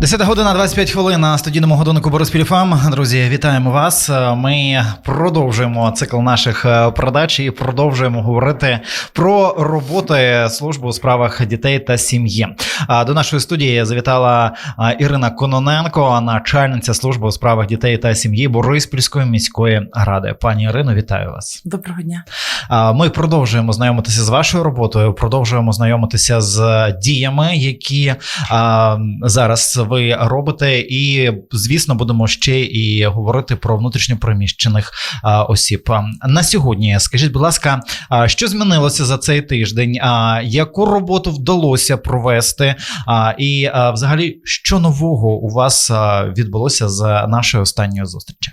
10 година 25 хвилин на студійному годиннику Бориспільфам. Друзі, вітаємо вас. Ми продовжуємо цикл наших е, передач і продовжуємо говорити про роботи служби у справах дітей та сім'ї. До нашої студії завітала Ірина Кононенко, начальниця служби у справах дітей та сім'ї Бориспільської міської ради. Пані Ірино, вітаю вас. Доброго дня. Ми продовжуємо знайомитися з вашою роботою, продовжуємо знайомитися з діями, які зараз ви робите, і звісно, будемо ще і говорити про внутрішньопереміщених а, осіб. На сьогодні скажіть, будь ласка, що змінилося за цей тиждень? Яку роботу вдалося провести? І взагалі, що нового у вас відбулося з нашої останньої зустрічі?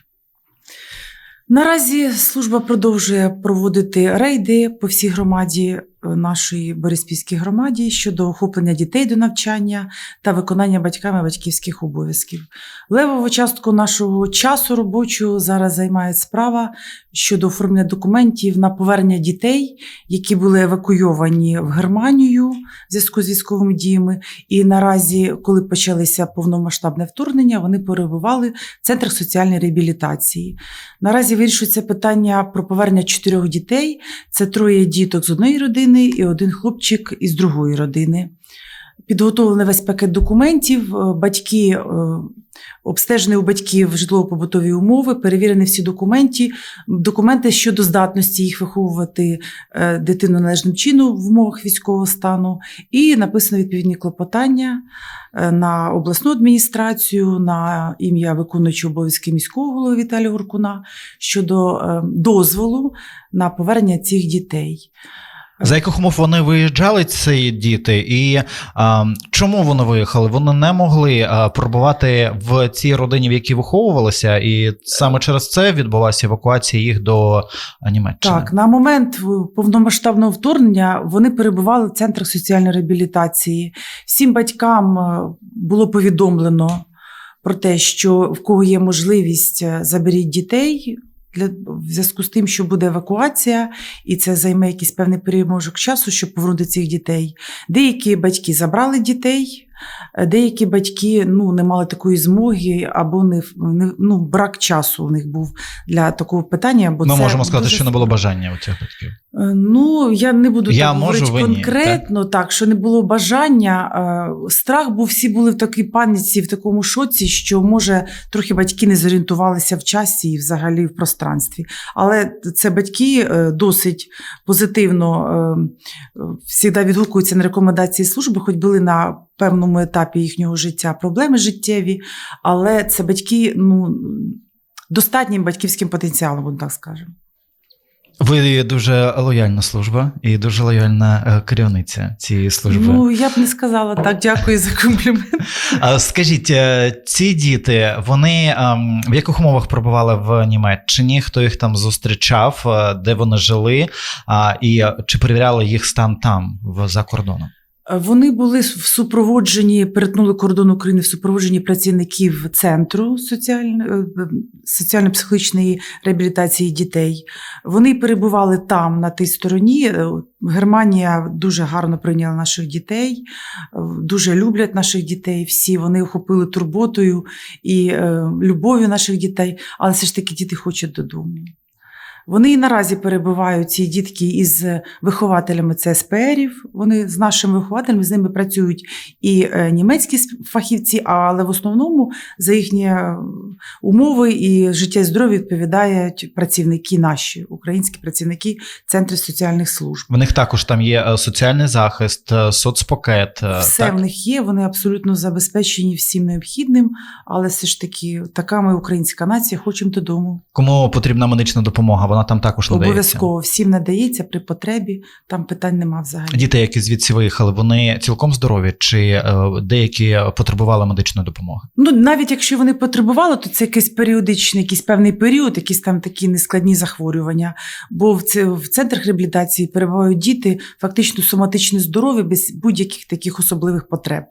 Наразі служба продовжує проводити рейди по всій громаді нашої Бориспільській громаді щодо охоплення дітей до навчання та виконання батьками батьківських обов'язків. Левову частку нашого часу робочого зараз займає справа щодо оформлення документів на повернення дітей, які були евакуйовані в Германію в зв'язку з військовими діями. І наразі, коли почалося повномасштабне вторгнення, вони перебували в центрах соціальної реабілітації. Наразі вирішується питання про повернення чотирьох дітей. Це троє діток з одної родини і один хлопчик із другої родини. Підготовлений весь пакет документів. е, Батьки е, обстежені у батьків житлово-побутові умови, перевірені всі документи, документи щодо здатності їх виховувати е, дитину належним чином в умовах військового стану, і написано відповідні клопотання на обласну адміністрацію, на ім'я виконуючого обов'язки міського голови Віталія Гуркуна щодо дозволу на повернення цих дітей. За яких умов вони виїжджали, ці діти, і а, чому вони виїхали? Вони не могли а, перебувати в цій родині, в якій виховувалися, і саме через це відбулася евакуація їх до Німеччини. Так, на момент повномасштабного вторгнення вони перебували в центрах соціальної реабілітації. Всім батькам е, було повідомлено про те, що в кого є можливість, е, заберіть дітей. Для в зв'язку з тим, що буде евакуація, і це займе якийсь певний переможок часу, щоб повернути цих дітей. Деякі батьки забрали дітей, деякі батьки ну, не мали такої змоги, або не, не ну, брак часу у них був для такого питання. Бо Ми це можемо сказати, дуже що не було бажання у цих батьків. Е, Ну, я не буду Я так можу, говорити ні, конкретно, так? що не було бажання. Е, Страх був, всі були в такій паніці, в такому шоці, що може трохи батьки не зорієнтувалися в часі і взагалі в пространстві. Але це батьки е, досить позитивно завжди відгукуються на рекомендації служби, хоч були на певному етапі їхнього життя проблеми життєві, але це батьки ну, достатнім батьківським потенціалом, так скажемо. Ви дуже лояльна служба і дуже лояльна е, керівниця цієї служби. Ну, я б не сказала так. Дякую за комплімент. Скажіть, е, ці діти, вони ем, в яких умовах перебували в Німеччині? Хто їх там зустрічав, е, де вони жили, і чи перевіряли їх стан там, за кордоном? Вони були в супроводженні, перетнули кордон України в супроводженні працівників центру е, соціально-психологічної реабілітації дітей. Вони перебували там, на тій стороні. Е, Германія дуже гарно прийняла наших дітей, е, дуже люблять наших дітей. Всі вони охопили турботою і е, любов'ю наших дітей, але все ж таки діти хочуть додому. Вони і наразі перебувають ці дітки із вихователями ЦСПРів. Вони з нашими вихователями з ними працюють і е, німецькі фахівці, але в основному за їхні е, умови і життя і здоров'я відповідають працівники наші, українські працівники центрів соціальних служб. В них також там є е, соціальний захист, соцпакет. Все так? в них є, вони абсолютно забезпечені всім необхідним, але все ж таки, така ми українська нація, хочемо додому. Кому потрібна медична допомога, вона там також надається. Обов'язково всім надається при потребі, там питань нема взагалі. Діти, які звідси виїхали, вони цілком здорові, чи е, деякі потребували медичної допомоги? Ну, навіть якщо вони потребували, то це якийсь періодичний, якийсь певний період, якісь там такі нескладні захворювання. Бо в, це, в центрах реабілітації перебувають діти фактично соматично здорові, без будь-яких таких особливих потреб.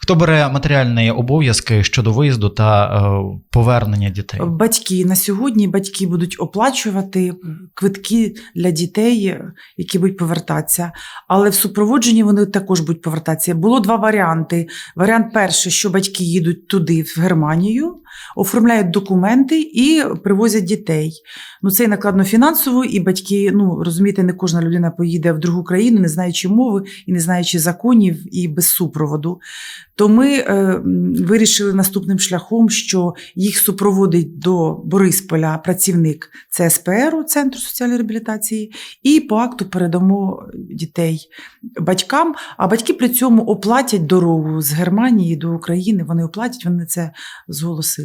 Хто бере матеріальні обов'язки щодо виїзду та е, повернення дітей? Батьки на сьогодні батьки будуть оплачувати квитки для дітей, які будуть повертатися. Але в супроводженні вони також будуть повертатися. Було два варіанти. Варіант перший, що батьки їдуть туди, в Германію, оформляють документи і привозять дітей. Ну це і накладно фінансово, і батьки, ну розумієте, не кожна людина поїде в другу країну, не знаючи мови і не знаючи законів і без супроводу. То ми е, вирішили наступним шляхом, що їх супроводить до Борисполя працівник ЦСПР, Центру соціальної реабілітації, і по акту передамо дітей батькам. А батьки при цьому оплатять дорогу з Германії до України. Вони оплатять, вони це зголосились.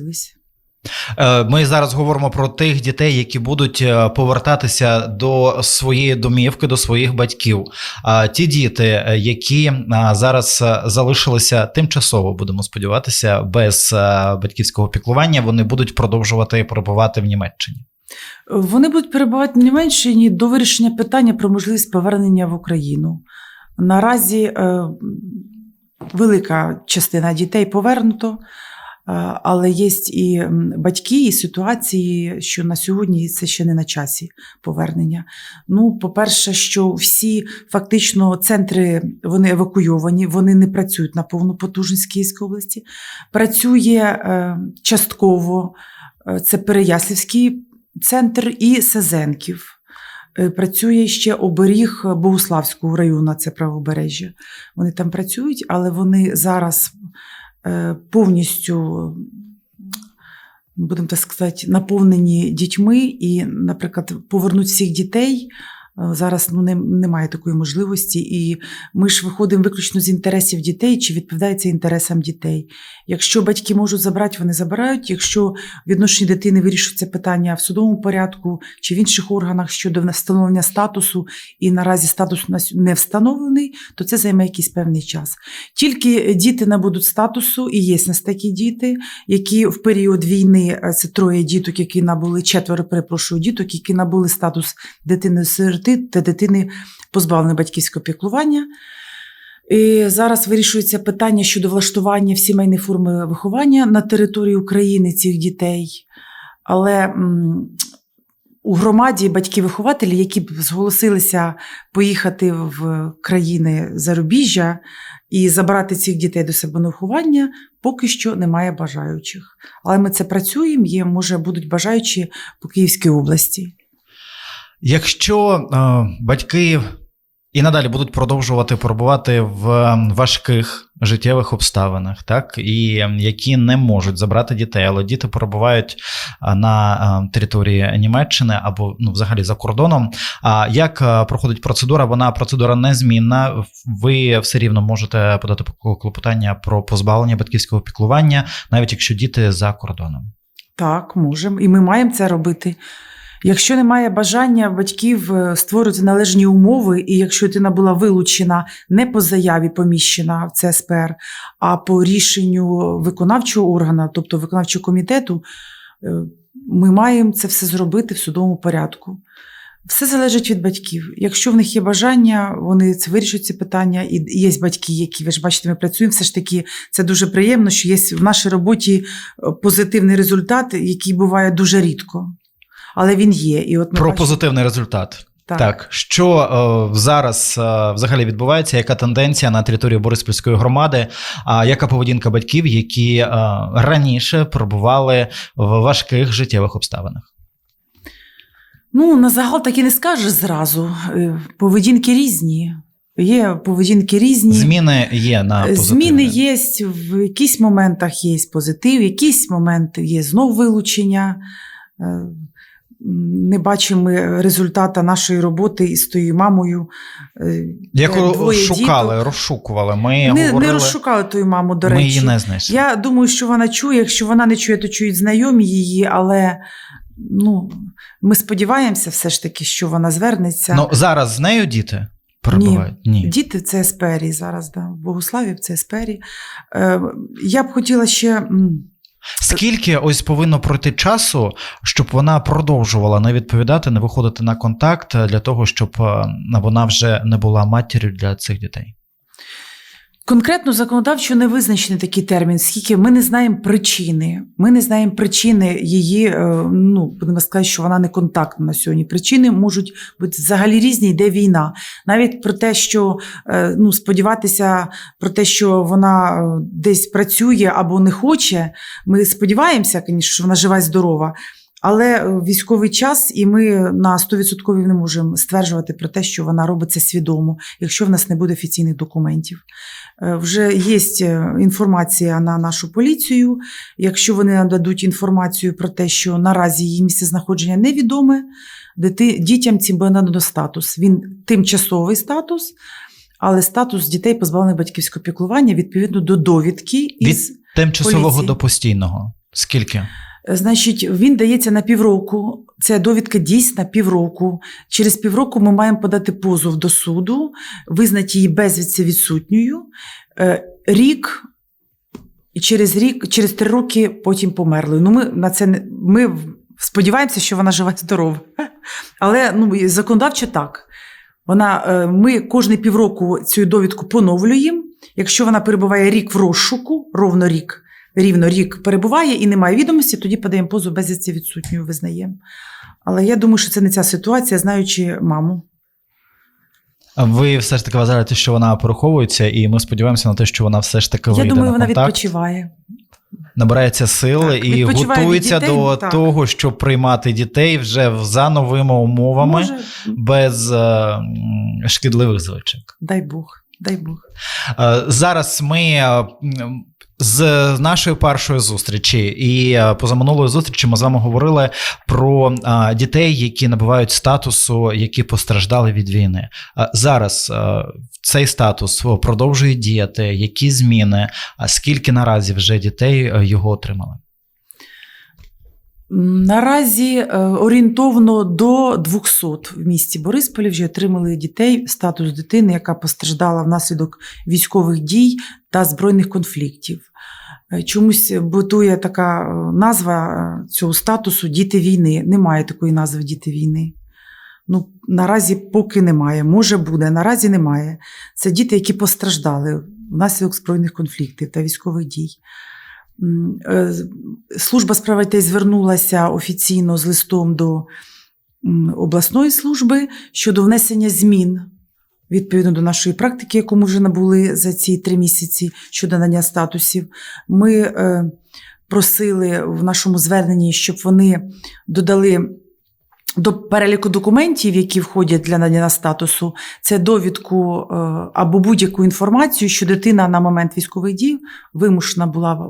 Е, Ми зараз говоримо про тих дітей, які будуть е, повертатися до своєї домівки, до своїх батьків. А ті діти, е, які зараз залишилися тимчасово, будемо сподіватися, без батьківського піклування, вони будуть продовжувати перебувати в Німеччині. Вони будуть перебувати в Німеччині до вирішення питання про можливість повернення в Україну. Наразі е, велика частина дітей повернуто, але є і батьки, і ситуації, що на сьогодні це ще не на часі повернення. Ну, по-перше, що всі фактично центри вони евакуйовані, вони не працюють на повну потужність Київської області. Працює е, частково е, це Переяслівський центр і Сезенків. Е, Працює ще оберіг Богуславського району, це правобережжя. Вони там працюють, але вони зараз повністю, будемо так сказати, наповнені дітьми, і, наприклад, повернуть всіх дітей. Е, Зараз ну, не, немає такої можливості, і ми ж виходимо виключно з інтересів дітей, чи відповідає інтересам дітей. Якщо батьки можуть забрати, вони забирають. Якщо в відношенні дитини вирішується питання в судовому порядку чи в інших органах щодо встановлення статусу, і наразі статус у нас не встановлений, то це займе якийсь певний час. Тільки діти набудуть статусу, і є в нас такі діти, які в період війни е, це троє діток, які набули четверо, перепрошую, діток, які набули статус дитини сироти та дитини позбавленої батьківського піклування. І зараз вирішується питання щодо влаштування в сімейні форми виховання на території України цих дітей. Але у громаді батьки-вихователі, які б зголосилися поїхати в країни зарубіжжя і забрати цих дітей до себе на виховання, поки що немає бажаючих. Але ми це працюємо, є, може, будуть бажаючі по Київській області. Якщо е, батьки і надалі будуть продовжувати перебувати в важких життєвих обставинах, так і ем, які не можуть забрати дітей, але діти перебувають на е, території Німеччини або ну, взагалі за кордоном. А як е, проходить процедура? Вона процедура незмінна. Ви все рівно можете подати клопотання про позбавлення батьківського піклування, навіть якщо діти за кордоном. Так, можемо. І ми маємо це робити. Якщо немає бажання батьків е, створювати належні умови, і якщо дитина була вилучена не по заяві поміщена в ЦСПР, а по рішенню виконавчого органу, тобто виконавчого комітету, е, ми маємо це все зробити в судовому порядку. Все залежить від батьків. Якщо в них є бажання, вони це вирішать ці питання. І є батьки, які ви ж бачите, ми працюємо. Все ж таки, це дуже приємно, що є в нашій роботі е, позитивний результат, який буває дуже рідко. Але він є. І от ми Про бачимо- позитивний результат. Так. Так, що е, зараз е, взагалі відбувається? Яка тенденція на території Бориспільської громади? А яка поведінка батьків, які е, раніше перебували в важких життєвих обставинах? Ну, на загал так і не скажеш зразу. Поведінки різні. Є поведінки різні. Зміни є на позитивне. Зміни є, в якісь моментах є позитив, в якісь моменти є знов вилучення. Не бачимо результата нашої роботи із тою мамою. е, Яку двоє шукали, діток. розшукували. Ми Не, говорили, не розшукали тою маму, до ми речі. її не знайшли. Я думаю, що вона чує. Якщо вона не чує, то чують знайомі її, але ну, ми сподіваємося все ж таки, що вона звернеться. Ну зараз з нею діти перебувають? Ні. Діти в ЦСПРі зараз, да, в Богославі, в ЦСПРі. Е, я б хотіла ще. Скільки ось повинно пройти часу, щоб вона продовжувала не відповідати, не виходити на контакт для того, щоб е, вона вже не була матір'ю для цих дітей? Конкретно законодавчо не визначений такий термін, скільки ми не знаємо причини. Ми не знаємо причини її, е, ну, будемо сказати, що вона не контактна на сьогодні. Причини можуть бути взагалі різні, йде війна. Навіть про те, що е, ну, сподіватися про те, що вона е, десь працює або не хоче, ми сподіваємося, звісно, що вона жива і здорова. Але е, військовий час, і ми на 100% не можемо стверджувати про те, що вона робить це свідомо, якщо в нас не буде офіційних документів. Е, Вже є інформація на нашу поліцію. Якщо вони нададуть інформацію про те, що наразі її місце знаходження невідоме, дітям цим буде надано статус. Він тимчасовий статус, але статус дітей, позбавлених батьківського піклування, відповідно до довідки із Тимчасового поліції. до постійного. Скільки? Значить, він дається на півроку. Ця довідка дійсна півроку. Через півроку ми маємо подати позов до суду, визнати її безвідси відсутньою. Е, Рік. І через рік, через три роки потім померли. Ну, ми на це не ми сподіваємося, що вона жива здорова. Але ну, законодавчо так. Вона, е, ми кожні півроку цю довідку поновлюємо. Якщо вона перебуває рік в розшуку, ровно рік, рівно рік перебуває і немає відомості, тоді подаємо позов безвісті відсутньою, визнаємо. Але я думаю, що це не ця ситуація, знаючи маму. Ви все ж таки вважаєте, що вона пораховується, і ми сподіваємося на те, що вона все ж таки я вийде думаю, на вона відпочиває. набирається сили Так, і готується дітей, до так. того, щоб приймати дітей вже за новими умовами, Може, без е, шкідливих звичок. дай Бог, дай Бог. Е, Зараз ми е, з нашої першої зустрічі і е, позаминулої зустрічі ми з вами говорили про е, дітей, які набувають статусу, які постраждали від війни. Е, Зараз цей статус продовжує діяти. Які зміни? А скільки наразі вже дітей його отримали? Наразі е, орієнтовно до 200 в місті Борисполі вже отримали дітей статус дитини, яка постраждала внаслідок військових дій та збройних конфліктів. Е, Чомусь бутує така е, назва цього статусу Діти війни. Немає такої назви Діти війни. Ну, наразі поки немає. Може буде, наразі немає. Це діти, які постраждали внаслідок збройних конфліктів та військових дій. Е, Служба справ звернулася офіційно з листом до обласної служби щодо внесення змін відповідно до нашої практики, яку ми вже набули за ці три місяці щодо надання статусів. Ми е, просили в нашому зверненні, щоб вони додали. До переліку документів, які входять для надання статусу, це довідку е, або будь-яку інформацію, що дитина на момент військових дій вимушена була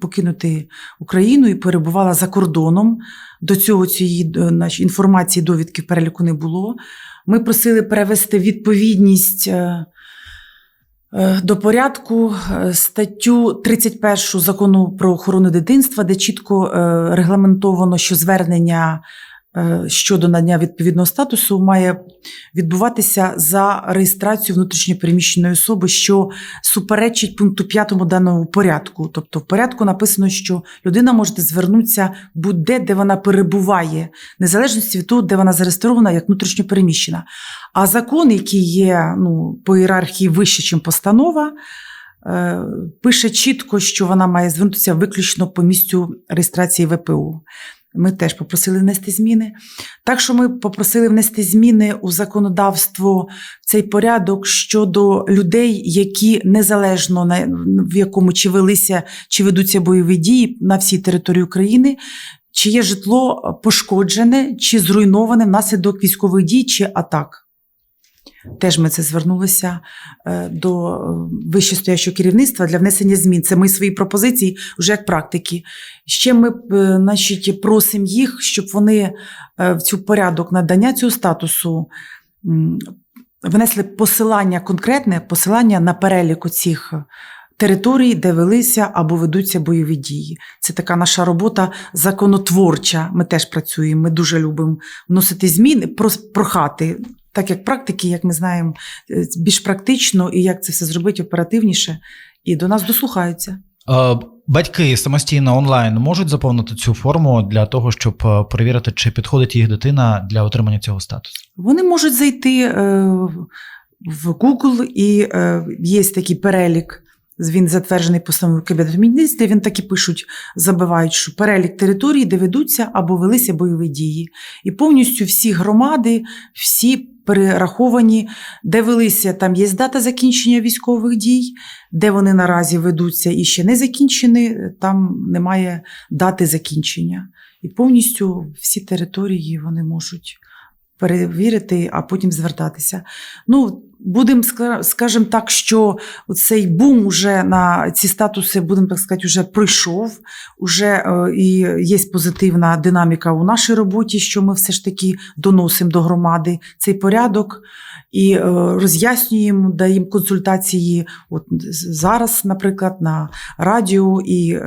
покинути Україну і перебувала за кордоном. До цього цієї е, інформації довідки в переліку не було. Ми просили перевести відповідність. е, е, До порядку е, статтю 31 закону про охорону дитинства, де чітко е, регламентовано, що звернення е, щодо надання відповідного статусу має відбуватися за реєстрацію внутрішньопереміщеної особи, що суперечить пункту 5 даного порядку. Тобто в порядку написано, що людина може звернутися будь-де, де вона перебуває, незалежності від того, де вона зареєстрована як внутрішньопереміщена. А закон, який є ну, по ієрархії вище, ніж постанова, е, пише чітко, що вона має звернутися виключно по місцю реєстрації ВПУ. Ми теж попросили внести зміни. Так що ми попросили внести зміни у законодавство цей порядок щодо людей, які незалежно на в якому чи велися, чи ведуться бойові дії на всій території України, чи є житло пошкоджене, чи зруйноване внаслідок військових дій чи атак. Теж ми це звернулися е, до е, вищестоящого керівництва для внесення змін. Це ми свої пропозиції вже як практики. Ще ми е, значить, просимо їх, щоб вони в цю порядок надання цього статусу внесли посилання конкретне, посилання на перелік цих територій, де велися або ведуться бойові дії. Це така наша робота законотворча. Ми теж працюємо. Ми дуже любимо вносити зміни, прохати. Так як практики, як ми знаємо, е, більш практично і як це все зробити оперативніше, і до нас дослухаються. Батьки самостійно онлайн можуть заповнити цю форму для того, щоб е, перевірити, чи підходить їх дитина для отримання цього статусу. Вони можуть зайти е, в Google, і є такий перелік. Він затверджений постановою Кабінету міністрів. Він так і пишуть, забивають, що перелік територій, де ведуться або велися бойові дії. І повністю всі громади, всі перераховані, де велися, там є дата закінчення військових дій, де вони наразі ведуться і ще не закінчені, там немає дати закінчення. І повністю всі території вони можуть перевірити, а потім звертатися. Ну, будемо скажімо так, що цей бум уже на ці статуси, будемо так сказати, вже пройшов. Уже е, і є позитивна динаміка у нашій роботі, що ми все ж таки доносимо до громади цей порядок і е, роз'яснюємо, даємо консультації. От зараз, наприклад, на радіо і.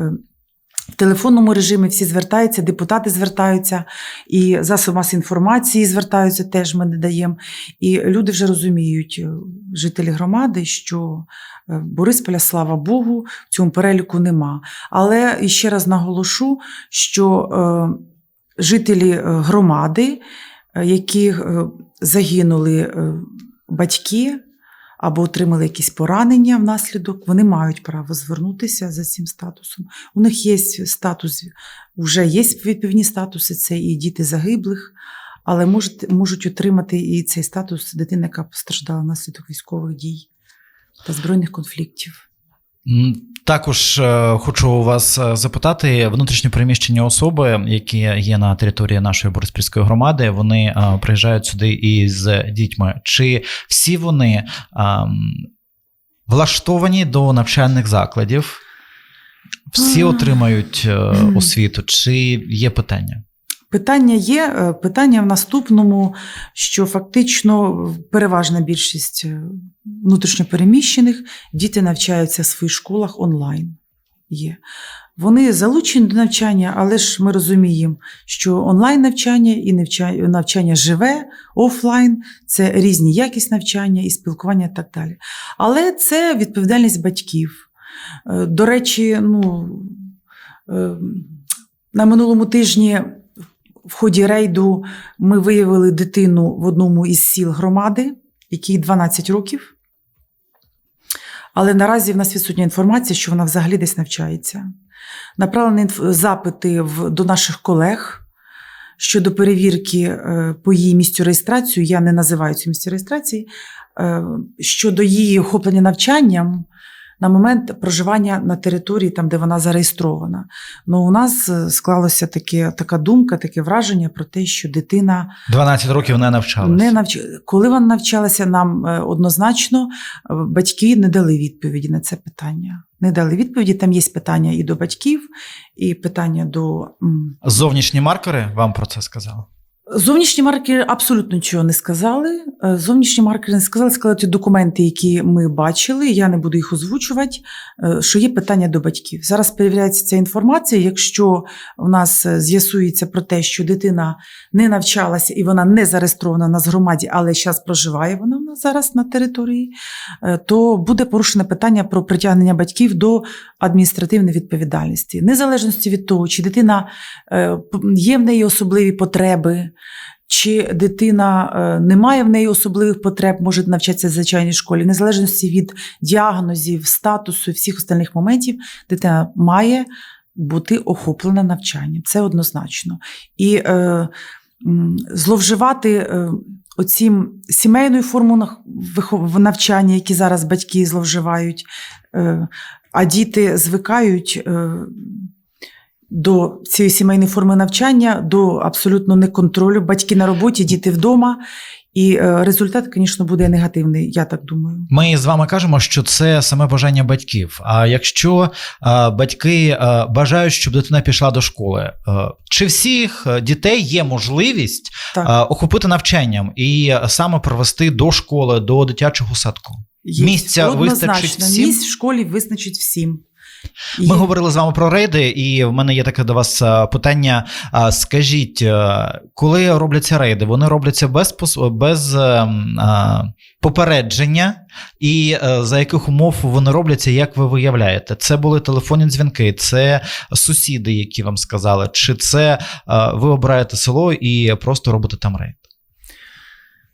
В телефонному режимі всі звертаються, депутати звертаються, і засоби масової інформації звертаються, теж ми не даємо. І люди вже розуміють, е, жителі громади, що е, Борисполя, слава Богу, в цьому переліку нема. Але ще раз наголошу, що е, жителі громади, які загинули батьки, або отримали якісь поранення внаслідок, вони мають право звернутися за цим статусом. У них є статус, вже є відповідні статуси, це і діти загиблих, але можуть, можуть отримати і цей статус дитини, яка постраждала внаслідок військових дій та збройних конфліктів. Також е, хочу вас е, запитати внутрішні приміщення особи, які є на території нашої Бориспільської громади, вони е, приїжджають сюди із дітьми. Чи всі вони ем, влаштовані до навчальних закладів? Всі отримають освіту, чи є питання? Питання є. Е, Питання в наступному, що фактично переважна більшість е, внутрішньопереміщених діти навчаються в своїх школах онлайн. Є. Вони залучені до навчання, але ж ми розуміємо, що онлайн навчання і навчання, живе, офлайн це різні якість навчання і спілкування і так далі. Але це відповідальність батьків. Е, До речі, ну, на минулому тижні в ході рейду ми виявили дитину в одному із сіл громади, якій 12 років. Але наразі в нас відсутня інформація, що вона взагалі десь навчається. Направлені запити в, до наших колег щодо перевірки е, по її місцю реєстрації. Я не називаю цю місце реєстрації. Е, щодо її охоплення навчанням на момент проживання на території, там, де вона зареєстрована. Ну, у нас е, склалася таке, така думка, таке враження про те, що дитина 12 років не навчалися. не навч... Коли вона навчалася, нам е, однозначно е, батьки не дали відповіді на це питання. Не дали відповіді. Там є питання і до батьків, і питання до. Зовнішні маркери вам про це сказали? Зовнішні маркери абсолютно нічого не сказали. Е, Зовнішні маркери не сказали, сказали ті документи, які ми бачили. Я не буду їх озвучувати. е, Що є питання до батьків. Зараз перевіряється ця інформація. Якщо в нас е, з'ясується про те, що дитина не навчалася і вона не зареєстрована в нас громаді, але зараз проживає вона зараз на території, то буде порушене питання про притягнення батьків до адміністративної відповідальності, незалежності від того, чи дитина є в неї особливі потреби. Чи дитина е, не має в неї особливих потреб, може навчатися в звичайній школі, незалежності від діагнозів, статусу і всіх остальних моментів, дитина має бути охоплена навчанням. Це однозначно. І е, зловживати е, оцім сімейною формою навчання, які зараз батьки зловживають, е, а діти звикають. До цієї сімейної форми навчання, до абсолютно неконтролю. Батьки на роботі, діти вдома. І е, результат, звісно, буде негативний, я так думаю. Ми з вами кажемо, що це саме бажання батьків. А якщо е, батьки е, бажають, щоб дитина пішла до школи, чи всіх дітей є можливість Так, охопити навчанням і саме провести до школи, до дитячого садку? є. місця Однозначно, вистачить всім? Місць в школі визначить всім. Ми говорили з вами про рейди, і в мене є таке до вас е, питання. Скажіть, е, коли робляться рейди, вони робляться без без е, попередження, і за яких умов вони робляться, як ви виявляєте? Це були телефонні дзвінки, це сусіди, які вам сказали, чи це ви обираєте село і просто робите там рейд?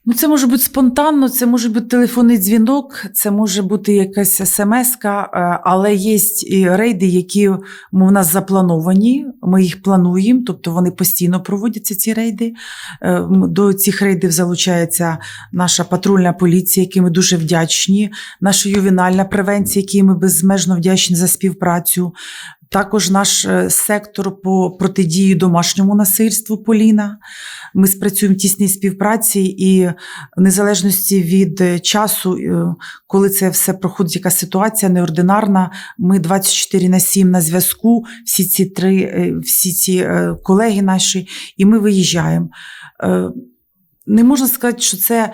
Ну, це може бути спонтанно, це може бути телефонний дзвінок, це може бути якась смс-ка, е, але є і рейди, які у нас заплановані. Ми їх плануємо, тобто вони постійно проводяться, ці рейди. Е, До цих рейдів залучається наша патрульна поліція, якій ми дуже вдячні, наша ювенальна превенція, якій ми безмежно вдячні за співпрацю. Також наш е, сектор по протидії домашньому насильству Поліна. Ми спрацюємо в тісній співпраці і в незалежності від е, часу, е, коли це все проходить, яка ситуація неординарна. Ми 24 на 7 на зв'язку, всі ці три, всі ці колеги наші, і ми виїжджаємо. Не можна сказати, що це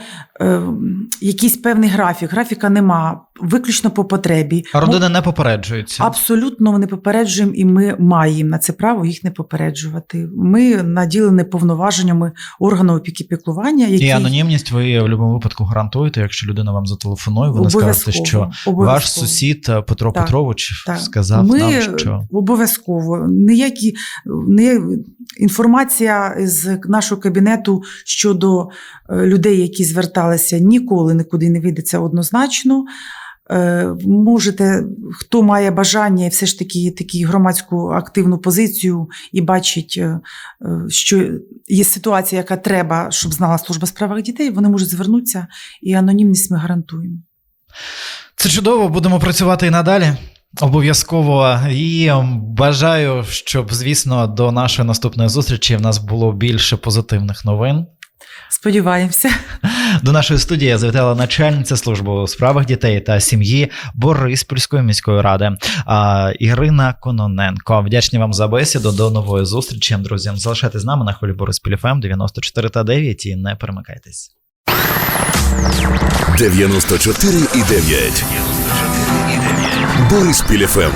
якийсь певний графік. Графіка нема, виключно по потребі. А родини не попереджуються. Абсолютно ми не попереджуємо, і ми маємо на це право їх не попереджувати. Ми наділені повноваженнями органу опіки піклування, які І анонімність ви в будь-якому випадку гарантуєте, якщо людина вам зателефонує, ви не скажете, що ваш сусід е, Петро Так, Петрович Так. сказав ми нам, що обов'язково ніякі не інформація з нашого кабінету щодо е, людей, які зверталися, ніколи нікуди не вийде це однозначно. Е, Можете, хто має бажання і все ж таки таку громадську активну позицію і бачить, е, е, що є ситуація, яка треба, щоб знала служба справах дітей, вони можуть звернутися, і анонімність ми гарантуємо. це чудово, будемо працювати і надалі. Обов'язково і ем, бажаю, щоб, звісно, до нашої наступної зустрічі в нас було більше позитивних новин. Сподіваємося. До нашої студії завітала начальниця служби у справах дітей та сім'ї Бориспільської міської ради Ірина Кононенко. Вдячні вам за бесіду. До нової зустрічі, друзі. Залишайтесь з нами на хвилі Бориспіль ФМ 94 та 9 і не перемикайтесь. 94,9. Бориспіль ФМ.